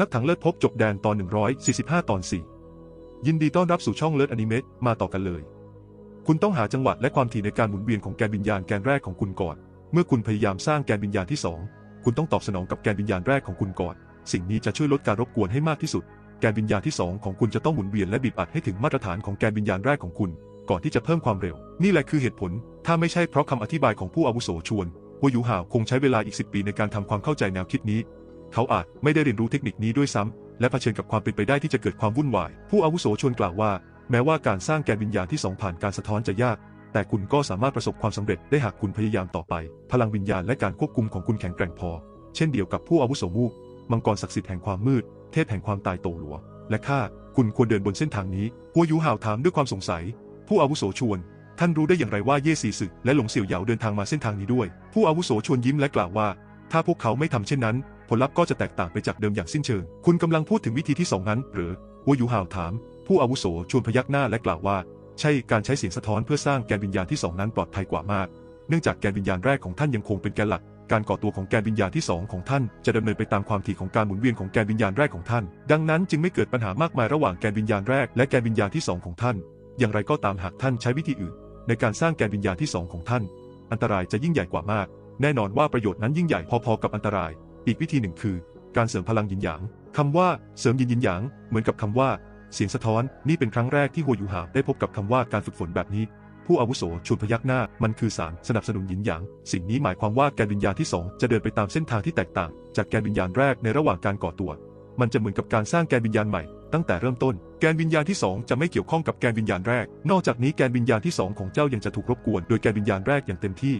นักถังเลิศพบจบแดนตอน 145 ตอน 4 ยินดีต้อนรับสู่ช่องเลิศอนิเมะมาต่อกันเลย คุณต้องหาจังหวะและความถี่ในการหมุนเวียนของแกนวิญญาณแกนแรกของคุณก่อน เมื่อคุณพยายามสร้างแกนวิญญาณที่ 2 คุณต้องตอบสนองกับแกนวิญญาณแรกของคุณก่อน สิ่งนี้จะช่วยลดการรบกวนให้มากที่สุด แกนวิญญาณที่ 2 ของคุณจะต้องหมุนเวียนและบีบอัดให้ถึงมาตรฐานของแกนวิญญาณแรกของคุณ ก่อนที่จะเพิ่มความเร็ว นี่แหละคือเหตุผล ถ้าไม่ใช่เพราะคำอธิบายของผู้อาวุโสชวนหัวยูห่าวคงใช้เวลาอีก10ปีในการทำความเข้าใจแนวคิดนี้ เขาอาจไม่ได้เรียนรู้เทคนิคนี้ด้วยซ้ำและเผชิญกับความเป็นไปได้ที่จะเกิดความวุ่นวาย ผู้อาวุโสชวนกล่าวว่า แม้ว่าการสร้างแกนวิญญาณที่สองผ่านการสะท้อนจะยาก แต่คุณก็สามารถประสบความสำเร็จได้หากคุณพยายามต่อไป พลังวิญญาณและการควบคุมของคุณแข็งแกร่งพอ เช่นเดียวกับผู้อาวุโสมูกมังกรศักดิ์สิทธิ์แห่งความมืด เทพแห่งความตายโตหลัว และข้าคุณควรเดินบนเส้นทางนี้หัวยูห่าวถามด้วยความสงสัย ผู้อาวุโสชวน ท่านรู้ได้อย่างไรว่าเย่ซีสึและหลงเสี่ยวเหยาเดินทางมาเส้นทางนี้ด้วย ผู้อาวุโสชวนยิ้มและกล่าวว่า ถ้าพวกเขาไม่ทำเช่นนั้น ผลลัพธ์ก็จะแตกต่างไปจากเดิมอย่างสิ้นเชิง คุณกำลังพูดถึงวิธีที่สองนั้น หรือหัวยูห่าวถาม ผู้อาวุโสชวนพยักหน้าและกล่าวว่า ใช่การใช้เสียงสะท้อนเพื่อสร้างแกนวิญญาณที่สองนั้นปลอดภัยกว่ามาก เนื่องจากแกนวิญญาณแรกของท่านยังคงเป็นแกนหลัก การก่อตัวของแกนวิญญาณที่สองของท่านจะดำเนินไปตามความถี่ของการหมุนเวียนของแกนวิญญาณแรกของท่าน ดังนั้นจึงไม่เกิดปัญหามากมายระหว่างแกนวิญญาณแรกและแกนวิญญาณที่สองของท่าน อย่างไรก็ตามหากท่านใช้วิธีอื่น ในการสร้างแกนวิญญาณที่สองของท่าน อันตรายจะยิ่งใหญ่กว่ามาก แน่นอนว่าประโยชน์นั้นยิ่งใหญ่พอๆกับอันตราย อีกวิธีหนึ่งคือ การเสริมพลังยินหยางคำว่าเสริมยินยินหยางเหมือนกับคำว่า เสียงสะท้อนนี่เป็นครั้งแรกที่หัวยูหาได้พบกับคำว่าการฝึกฝนแบบนี้ ผู้อาวุโสชวนพยักหน้ามันคือสารสนับสนุนหยินหยาง สิ่งนี้หมายความว่าแกนวิญญาณที่สองจะเดินไปตามเส้นทางที่แตกต่าง จากแกนวิญญาณแรกในระหว่างการก่อตัว มันจะเหมือนกับการสร้างแกนวิญญาณใหม่ตั้งแต่เริ่มต้น แกนวิญญาณที่ 2 จะไม่เกี่ยวข้องกับแกนวิญญาณแรก นอกจากนี้แกนวิญญาณที่ 2 ของเจ้ายังจะถูกรบกวนโดยแกนวิญญาณแรกอย่างเต็มที่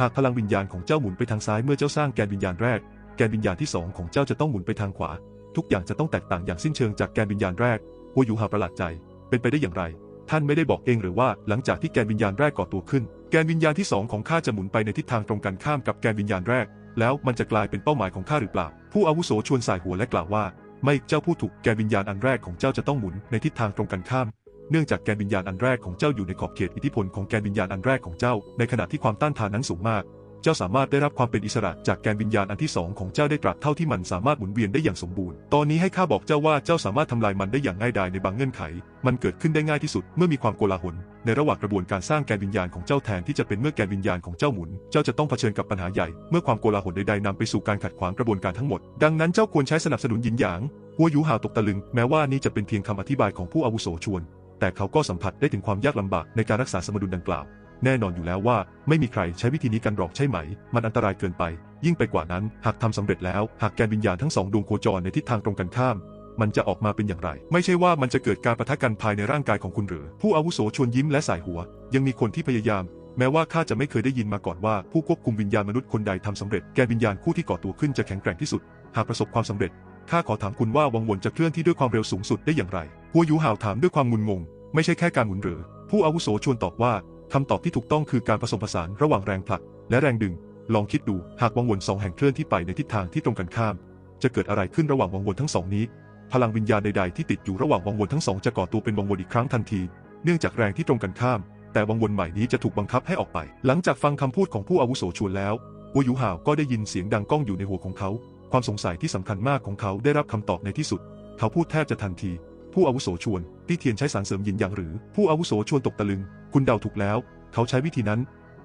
หากพลังวิญญาณของเจ้าหมุนไปทางซ้ายเมื่อเจ้าสร้างแกนวิญญาณแรก แกนวิญญาณที่2ของเจ้าจะต้องหมุนไปทางขวา ทุกอย่างจะต้องแตกต่างอย่างสิ้นเชิงจากแกนวิญญาณแรกหัวยูฮาประหลาดใจ เป็นไปได้อย่างไร ท่านไม่ได้บอกเองหรือว่าหลังจากที่แกนวิญญาณแรกก่อตัวขึ้น แกนวิญญาณที่สองของข้าจะหมุนไปในทิศทางตรงกันข้ามกับแกนวิญญาณแรก แล้วมันจะกลายเป็นเป้าหมายของข้าหรือเปล่า ผู้อาวุโสชวนสายหัวและกล่าวว่า ไม่เจ้าพูดถูกแกนวิญญาณอันแรกของเจ้าจะต้องหมุนในทิศทางตรงกันข้ามเนื่องจากแกนวิญญาณอันแรกของเจ้าอยู่ในขอบเขตอิทธิพลของแกนวิญญาณอันแรกของเจ้า ในขณะที่ความต้านทานนั้นสูงมาก เจ้าสามารถได้รับความเป็นอิสระจากแกนวิญญาณอันที่สองของเจ้าได้ตราบเท่าที่มันสามารถหมุนเวียนได้อย่างสมบูรณ์ ตอนนี้ให้ข้าบอกเจ้าว่าเจ้าสามารถทำลายมันได้อย่างง่ายดายในบางเงื่อนไข มันเกิดขึ้นได้ง่ายที่สุดเมื่อมีความโกลาหล ในระหว่างกระบวนการสร้างแกนวิญญาณของเจ้าแทนที่จะเป็นเมื่อแกนวิญญาณของเจ้าหมุน เจ้าจะต้องเผชิญกับปัญหาใหญ่ เมื่อความโกลาหลใดๆนำไปสู่การขัดขวางกระบวนการทั้งหมด ดังนั้นเจ้าควรใช้สนับสนุนยินหยาง หัวยูหาวตกตะลึง แม้ว่านี่จะเป็นเพียงคำอธิบายของผู้อาวุโสชวน แต่เขาก็สัมผัสได้ถึงความยากลำบากในการรักษาสมดุลดังกล่าว แน่นอนอยู่แล้วว่าไม่มีใครใช้วิธีนี้กันหรอกใช่ไหม มันอันตรายเกินไป ยิ่งไปกว่านั้น หากทำสำเร็จแล้ว หากแกนวิญญาณทั้งสองดวงโคจรในทิศทางตรงกันข้าม มันจะออกมาเป็นอย่างไร ไม่ใช่ว่ามันจะเกิดการประทะกันภายในร่างกายของคุณหรือ ผู้อาวุโสชวนยิ้มและสายหัว ยังมีคนที่พยายาม แม้ว่าข้าจะไม่เคยได้ยินมาก่อนว่าผู้ควบคุมวิญญาณมนุษย์คนใดทำสำเร็จแกนวิญญาณคู่ที่ก่อตัวขึ้นจะแข็งแกร่งที่สุด หากประสบความสำเร็จข้าขอถามคุณว่าวังวนจะเคลื่อนที่ด้วยความเร็วสูงสุดได้อย่างไรหัวยูห่าวถามด้วยความงุนงง ไม่ใช่แค่การหมุนหรือ ผู้อาวุโสชวนตอบว่า คำตอบที่ถูกต้องคือการผสมผสานระหว่างแรงผลัก และแรงดึง ลองคิดดูหากวังวนสองแห่งเคลื่อนที่ไปในทิศทางที่ตรงกันข้าม จะเกิดอะไรขึ้นระหว่างวังวนทั้งสองนี้ พลังวิญญาณใดๆที่ติดอยู่ระหว่างวังวนทั้งสองจะก่อตัวเป็นวังวนอีกครั้งทันที เนื่องจากแรงที่ตรงกันข้าม แต่วังวนใหม่นี้จะถูกบังคับให้ออกไป หลังจากฟังคำพูดของผู้อาวุโสชวนแล้ววัวยูห่าวก็ได้ยินเสียงดังก้องอยู่ในหัวของเขา ความสงสัยที่สำคัญมากของเขาได้รับคำตอบในที่สุด เขาพูดแทบจะทันที ผู้อาวุโสชวนตี้เทียนใช้สารเสริมยินอย่างหรือ ผู้อาวุโสชวนตกตะลึง คุณเดาถูกแล้ว เขาใช้วิธีนั้น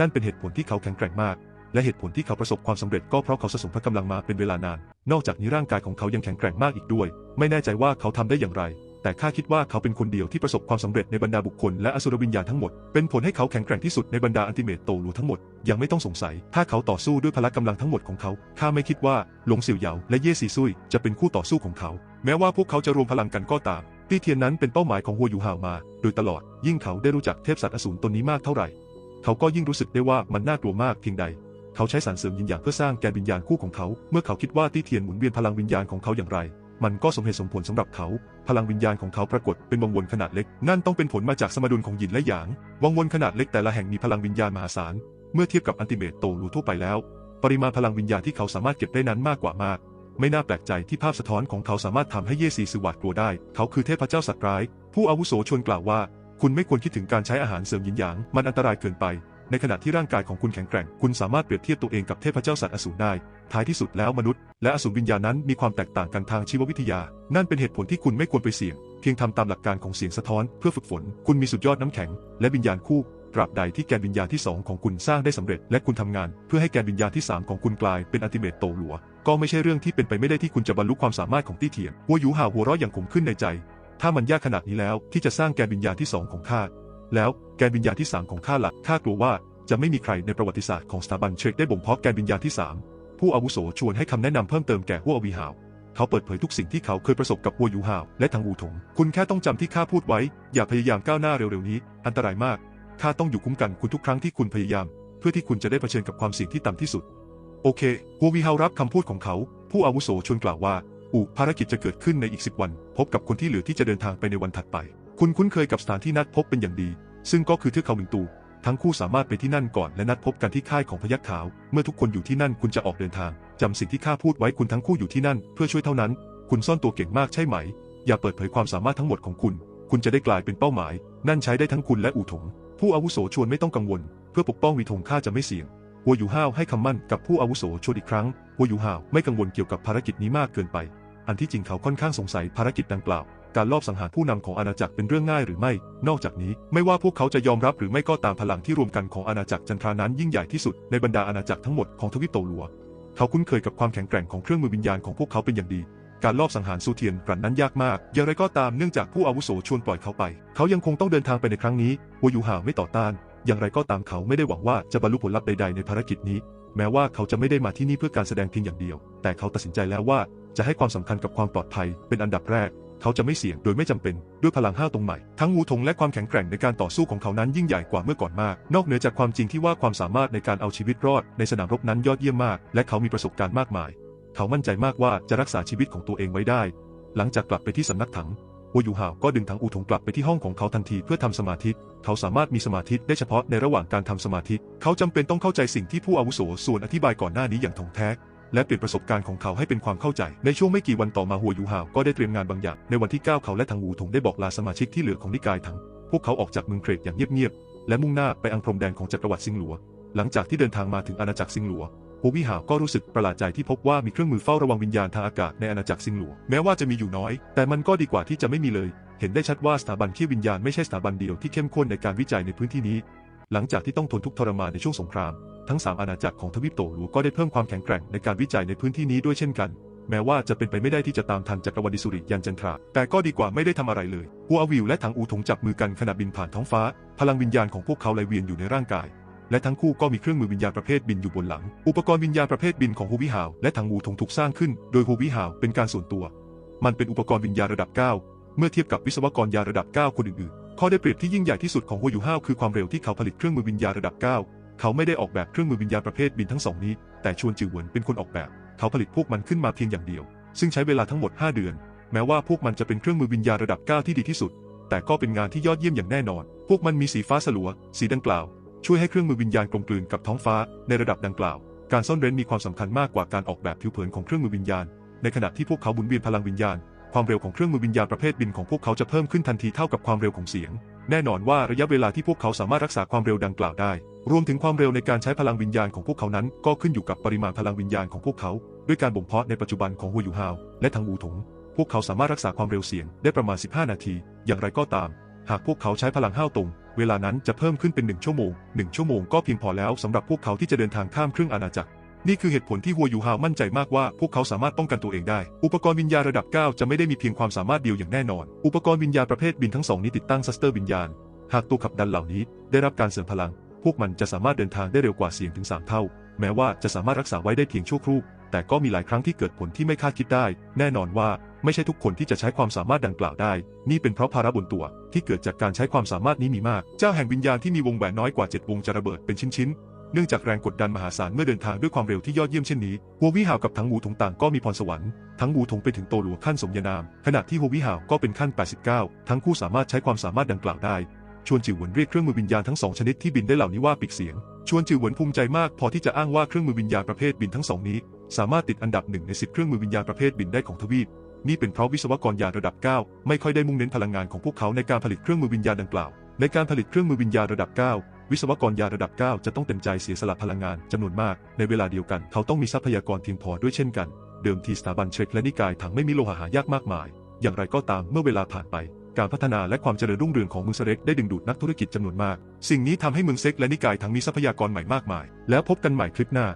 นั่นเป็นเหตุผลที่เขาแข็งแกร่งมาก และเหตุผลที่เขาประสบความสำเร็จก็เพราะเขาสะสมพละกำลังมาเป็นเวลานาน นอกจากนี้ร่างกายของเขายังแข็งแกร่งมากอีกด้วย ไม่แน่ใจว่าเขาทำได้อย่างไร แต่ข้าคิดว่าเขาเป็นคนเดียวที่ประสบความสำเร็จในบรรดาบุคคลและอสุรวิญญาณทั้งหมด เป็นผลให้เขาแข็งแกร่งที่สุดในบรรดาอันติเมตโตลูทั้งหมด ยังไม่ต้องสงสัย ถ้าเขาต่อสู้ด้วยพละกำลังทั้งหมดของเขา ข้าไม่คิดว่าหลงเสี่ยวเหยาและเย่ซีซุยจะเป็นคู่ต่อสู้ของเขา แม้ว่าพวกเขาจะรวมพลังกันก็ตาม ตี้เทียนนั้นเป็นเป้าหมายของหัวยูห่าวมา โดยตลอด ยิ่งเขาได้รู้จักเทพสัตว์อสูรตนนี้มากเท่าไหร่ เขาก็ยิ่งรู้สึกได้ว่ามันน่ากลัวมากเพียงใด เขาใช้สารเสริมยินหยางเพื่อสร้างแกนวิญญาณคู่ของเขา เมื่อเขาคิดว่าตี้เทียนหมุนเวียนพลังวิญญาณของเขาอย่างไร มันก็สมเหตุสมผลสำหรับเขา พลังวิญญาณของเขาปรากฏเป็นวงวนขนาดเล็ก นั่นต้องเป็นผลมาจากสมดุลของหยินและหยาง วงวนขนาดเล็กแต่ละแห่งมีพลังวิญญาณมหาศาล เมื่อเทียบกับอันติเมตโตลูทั่วไปแล้ว ปริมาณพลังวิญญาณที่เขาสามารถเก็บได้นั้นมากกว่ามาก ไม่น่าแปลกใจที่ภาพสะท้อนของเขาสามารถทำให้เยซีสหวาดกลัวได้ เขาคือเทพเจ้าสัตว์ร้าย ผู้อาวุโสชวนกล่าวว่า คุณไม่ควรคิดถึงการใช้อาหารเสริมหยินหยาง มันอันตรายเกินไป ในขณะที่ร่างกายของคุณแข็งแกร่ง คุณสามารถเปรียบเทียบตัวเองกับเทพเจ้าสัตว์อสูรได้ ท้ายที่สุดแล้วมนุษย์ และอสูรวิญญาณนั้นมีความแตกต่างกันทางชีววิทยา นั่นเป็นเหตุผลที่คุณไม่ควรไปเสี่ยง เพียงทำตามหลักการของเสียงสะท้อน เพื่อฝึกฝน คุณมีสุดยอดน้ำแข็ง และวิญญาณคู่ตราบใดที่แกนวิญญาณที่ 2 ของคุณสร้างได้สำเร็จ และคุณทำงาน เพื่อให้แกนวิญญาณที่ 3 ของคุณกลายเป็นอัติเมตโตหลัว ก็ไม่ใช่เรื่องที่เป็นไปไม่ได้ที่คุณจะบรรลุความสามารถของตี้เทียนหัวยูห่าวหัวเราะอย่างขมขึ้นในใจ ถ้ามันยากขนาดนี้แล้วที่จะสร้างแกนวิญญาณที่2ของข้าแล้วแกนวิญญาณที่3ของข้าล่ะข้ากลัวว่าจะไม่มีใครในประวัติศาสตร์ของสถาบันเชคได้บ่มเพาะแกนวิญญาณที่3ผู้อาวุโสชวนให้คำแนะนำเพิ่มเติมแก่หัววีหาวเขาเปิดเผยทุกสิ่งที่เขาเคยประสบกับหัวยูฮาวและทางอูถง คุณแค่ต้องจำที่ข้าพูดไว้ อย่าพยายามก้าวหน้าเร็วๆนี้ อันตรายมากข้าต้องอยู่คุ้มกันคุณทุกครั้งที่คุณพยายาม เพื่อที่คุณจะได้เผชิญกับความเสี่ยงที่ต่ำที่สุด โอเคหัววีฮาวรับคำพูดของเขา ผู้อาวุโสชวนกล่าวว่า อูภารกิจจะเกิดขึ้นในอีก10วัน พบกับคนที่เหลือที่จะเดินทางไปในวันถัดไป คุณคุ้นเคยกับสถานที่นัดพบเป็นอย่างดี ซึ่งก็คือเทือกเขาหมิงตูทั้งคู่สามารถไปที่นั่นก่อนและนัดพบกันที่ค่ายของพยัคฆ์ขาว เมื่อทุกคนอยู่ที่นั่นคุณจะออกเดินทาง จำสิ่งที่ข้าพูดไว้คุณทั้งคู่อยู่ที่นั่น เพื่อช่วยเท่านั้น คุณซ่อนตัวเก่งมากใช่ไหม อย่าเปิดเผยความสามารถทั้งหมดของคุณ คุณจะได้กลายเป็นเป้าหมาย นั่นใช้ได้ทั้งคุณและอู่ถง ผู้อาวุโสชวนไม่ต้องกังวล เพื่อปกป้องวีทงข้าจะไม่เสี่ยง หัวอยู่ห้าวให้คำมั่นกับผู้อาวุโสชวนอีกครั้ง หัวอยู่ห้าวไม่กังวลเกี่ยวกับภารกิจนี้มากเกินไป อันที่จริงเขาค่อนข้างสงสัยภารกิจดังกล่าว การลอบสังหารผู้นำของอาณาจักรเป็นเรื่องง่ายหรือไม่ นอกจากนี้ไม่ว่าพวกเขาจะยอมรับหรือไม่ก็ตามพลังที่รวมกันของอาณาจักรจันทรานั้นยิ่งใหญ่ที่สุดในบรรดาอาณาจักรทั้งหมดของทวีปโตลัว เขาคุ้นเคยกับความแข็งแกร่งของเครื่องมือวิญญาณของพวกเขาเป็นอย่างดีการลอบสังหารซูเทียนกลั่นนั้นยากมาก อย่างไรก็ตามเนื่องจากผู้อาวุโสชวนปล่อยเขาไป เขายังคงต้องเดินทางไปในครั้งนี้ หัวยูห่าวไม่ต่อต้าน อย่างไรก็ตามเขาไม่ได้หวังว่าจะบรรลุผลลัพธ์ใดๆในภารกิจนี้ แม้ว่าเขาจะไม่ได้มาที่นี่เพื่อการแสดงเพียงอย่างเดียว แต่เขาตัดสินใจแล้วว่าจะให้ความสำคัญกับความปลอดภัยเป็นอันดับแรก เขาจะไม่เสี่ยงโดยไม่จำเป็นด้วยพลังห้าตรงใหม่ ทั้งงูทงและความแข็งแกร่งในการต่อสู้ของเขานั้นยิ่งใหญ่กว่าเมื่อก่อนมาก นอกเหนือจากความจริงที่ว่าความสามารถในการเอาชีวิตรอดในสนามรบนั้นยอดเยี่ยมมาก และเขามีประสบการณ์มากมาย เขามั่นใจมากว่าจะรักษาชีวิตของตัวเองไว้ได้ หลังจากกลับไปที่สำนักถัง โอยูฮาวก็ดึงถังอูถงกลับไปที่ห้องของเขาทันทีเพื่อทำสมาธิ เขาสามารถมีสมาธิได้เฉพาะในระหว่างการทำสมาธิ เขาจำเป็นต้องเข้าใจสิ่งที่ผู้อาวุโสส่วนอธิบายก่อนหน้านี้อย่างถ่องแท้และเปลี่ยนประสบการณ์ของเขาให้เป็นความเข้าใจ ในช่วงไม่กี่วันต่อมาหัวยูฮาวก็ได้เตรียมงานบางอย่าง ในวันที่ 9 เขาและทางอูถงได้บอกลาสมาชิกที่เหลือของนิกายถังพวกเขาออกจากเมืองเครดอย่างเงียบๆ และมุ่งหน้าไปอังพรมแดนของจักรวรรดิซิงหลัว หลังจากที่เดินทางมาถึงอาณาจักรซิงหลัว โฮวิหาวก็รู้สึกประหลาดใจที่พบว่ามีเครื่องมือเฝ้าระวังวิญญาณทางอากาศในอาณาจักรซิงหลัวแม้ว่าจะมีอยู่น้อย แต่มันก็ดีกว่าที่จะไม่มีเลย เห็นได้ชัดว่าสถาบันขี้วิญญาณไม่ใช่สถาบันเดียวที่เข้มข้นในการวิจัยในพื้นที่นี้ หลังจากที่ต้องทนทุกข์ทรมานในช่วงสงคราม ทั้งสามอาณาจักรของทวีปโตหลัวก็ได้เพิ่มความแข็งแกร่งในการวิจัยในพื้นที่นี้ด้วยเช่นกันแม้ว่าจะเป็นไปไม่ได้ที่จะตามทันจักรวรรดิสุริยันจันทรา แต่ก็ดีกว่าไม่ได้ทำอะไรเลยฮัววิวและถังอูถงจับมือกันขณะบินผ่านท้องฟ้า พลังวิญญาณของพวกเขาไหลเวียนอยู่ในร่างกาย และทั้งคู่ก็มีเครื่องมือวิญญาณประเภทบินอยู่บนหลัง อุปกรณ์วิญญาณประเภทบินของฮูวิหาวและถังอูถงถูกสร้างขึ้น โดยฮูวิหาวเป็นการส่วนตัว มันเป็นอุปกรณ์วิญญาณระดับ 9 เมื่อเทียบกับวิศวกรยาระดับ 9 คนอื่นๆ ข้อได้เปรียบที่ยิ่งใหญ่ที่สุดของฮัวยูห้าวคือความเร็วที่เขาผลิตเครื่องมือวิญญาณระดับ 9 เขาไม่ได้ออกแบบเครื่องมือวิญญาณประเภทบินทั้งสองนี้ แต่ชวนจือเหวินเป็นคนออกแบบ เขาผลิตพวกมันขึ้นมาเพียงอย่างเดียว ซึ่งใช้เวลาทั้งหมด 5 เดือน แม้ว่าพวกมันจะเป็นเครื่องมือวิญญาณระดับ 9 ที่ดีที่สุด แต่ก็เป็นงานที่ยอดเยี่ยมอย่างแน่นอน พวกมันมีสีฟ้าสลัว สีดังกล่าว ช่วยให้เครื่องมือวิญญาณกลมกลืนกับท้องฟ้าในระดับดังกล่าว การซ่อนเร้นมีความสำคัญมากกว่าการออกแบบผิวเผินของเครื่องมือวิญญาณ ในขณะที่พวกเขาบุนเวียนพลังวิญญาณ ความเร็วของเครื่องมือวิญญาณประเภทบินของพวกเขาจะเพิ่มขึ้นทันทีเท่ากับความเร็วของเสียง แน่นอนว่าระยะเวลาที่พวกเขาสามารถรักษาความเร็วดังกล่าวได้ รวมถึงความเร็วในการใช้พลังวิญญาณของพวกเขานั้น ก็ขึ้นอยู่กับปริมาณพลังวิญญาณของพวกเขา ด้วยการบ่มเพาะในปัจจุบันของหัวยูฮาวและทางอูถงพวกเขาสามารถรักษาความเร็วเสียงได้ประมาณ 15 นาที อย่างไรก็ตาม หากพวกเขาใช้พลังห้าวตรง เวลานั้นจะเพิ่มขึ้นเป็น1ชั่วโมง1ชั่วโมงก็เพียงพอแล้วสำหรับพวกเขาที่จะเดินทางข้ามครึ่งอาณาจักร นี่คือเหตุผลที่หัวยูฮาวมั่นใจมากว่าพวกเขาสามารถป้องกันตัวเองได้ อุปกรณ์วิญญาณระดับ 9 จะไม่ได้มีเพียงความสามารถเดียวอย่างแน่นอน อุปกรณ์วิญญาณประเภทบินทั้งสองนี้ติดตั้งซัสเตอร์วิญญาณ หากตัวขับดันเหล่านี้ได้รับการเสริมพลัง พวกมันจะสามารถเดินทางได้เร็วกว่าเสียงถึง3เท่า แม้ว่าจะสามารถรักษาไว้ได้เพียงชั่วครู่ แต่ก็มีหลายครั้งที่เกิดผลที่ไม่คาดคิดได้ แน่นอนว่าไม่ใช่ทุกคนที่จะใช้ความสามารถดังกล่าวได้ นี่เป็นเพราะภาระบนตัว ที่เกิดจากการใช้ความสามารถนี้มีมาก เจ้าแห่งวิญญาณที่มีวงแหวนน้อยกว่า 7 วงจะระเบิดเป็นชิ้นๆ เนื่องจากแรงกดดันมหาศาลเมื่อเดินทางด้วยความเร็วที่ยอดเยี่ยมเช่นนี้หัววิหาวกับทั้งงูถงต่างก็มีพรสวรรค์ ทั้งงูถงไปถึงโตหลัวขั้นสมญานาม ขณะที่หัววิหาวก็เป็นขั้น 89 ทั้งคู่สามารถใช้ความสามารถดังกล่าวได้ ชวนจิวหวนเรียกเครื่องมือวิญญาณทั้งสองชนิดที่บินได้เหล่านี้ว่าปีกเสียง ชวนจิวหวนภูมิใจมากพอที่จะอ้างว่าเครื่องมือวิญญาณประเภทบินทั้งสองนี้ สามารถติดอันดับหนึ่งในสิบเครื่องมือวิญญาณประเภทบินได้ของทวีป นี่เป็นเพราะวิศวกรยานระดับ 9 ไม่ค่อยได้มุ่งเน้นพลังงานของพวกเขาในการผลิตเครื่องมือวิญญาณดังกล่าว ในการผลิตเครื่องมือวิญญาณระดับ 9 วิศวกรยานระดับ 9 จะต้องเต็มใจเสียสละพลังงานจำนวนมาก ในเวลาเดียวกัน เขาต้องมีทรัพยากรเพียงพอด้วยเช่นกัน เดิมทีสถาบันเชคและนิกายถังไม่มีโลหะหายากมากมาย อย่างไรก็ตามเมื่อเวลาผ่านไปการพัฒนาและความเจริญรุ่งเรืองของเมืองเซเร็กได้ดึงดูดนักธุรกิจจำนวนมาก สิ่งนี้ทำให้เมืองเซ็กและนิกายถังมีทรัพยากรใหม่มากมาย แล้วพบกันใหม่คลิปหน้า